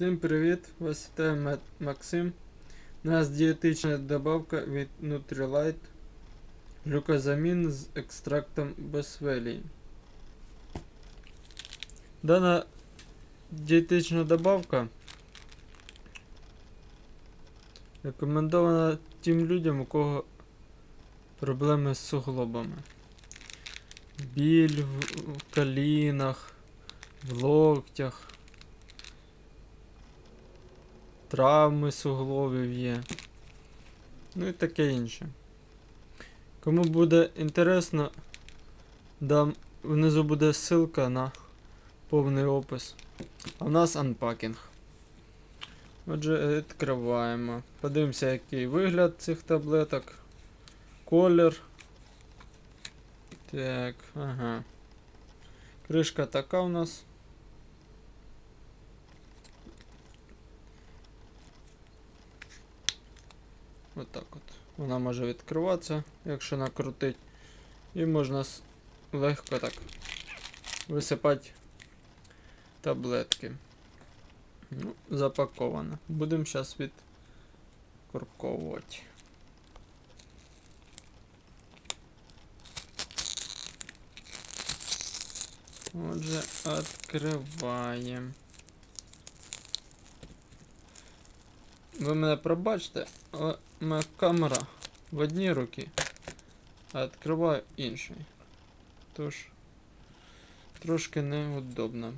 Всім привіт! Вас вітає Максим. У нас дієтична добавка від Nutrilite. Глюкозамін з екстрактом Босвелії. Дана дієтична добавка рекомендована тим людям, у кого проблеми з суглобами. Біль в, колінах, в локтях. Травми суглобів є. Ну і таке інше. Кому буде інтересно, дам внизу буде ссылка на повний опис. А в нас анпакінг. Отже, відкриваємо. Подивимося, який вигляд цих таблеток. Колір. Так, ага. Кришка така у нас. Отак от. Вона може відкриватися, якщо накрутить. І можна легко так висипати таблетки. Ну, запаковано. Будемо зараз відкорковувати. Отже, відкриваємо. Ви мене пробачте, але моя камера в одній руці, а відкриваю іншою. Тож трошки неудобно.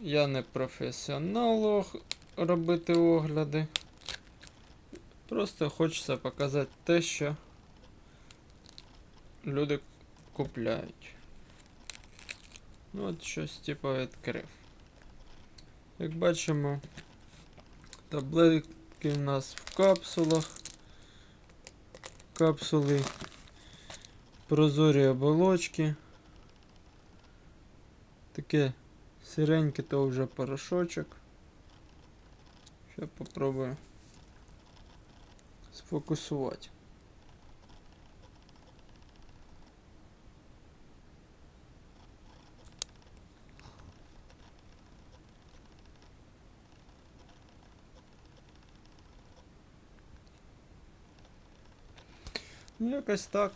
Я не професіонал робити огляди. Просто хочеться показати те, що люди купляють. Ну от щось типу відкрив. Як бачимо, таблетки у нас в капсулах. Капсули прозорі оболочки. Таке сиреньке то вже порошочок. Ще попробую сфокусувати. Якось так.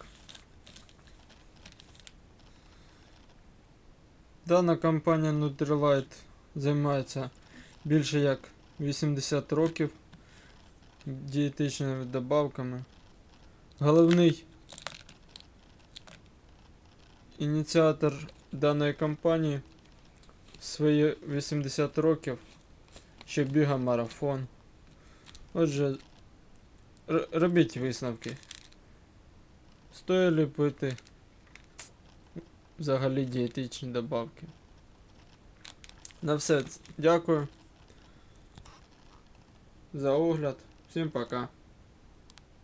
Дана компанія Nutrilite займається більше як 80 років дієтичними добавками. Головний ініціатор даної компанії свої 80 років ще бігав марафон. Отже, робіть висновки. Стоїть ли пити взагалі дієтичні добавки? На все дякую за огляд. Всім пока.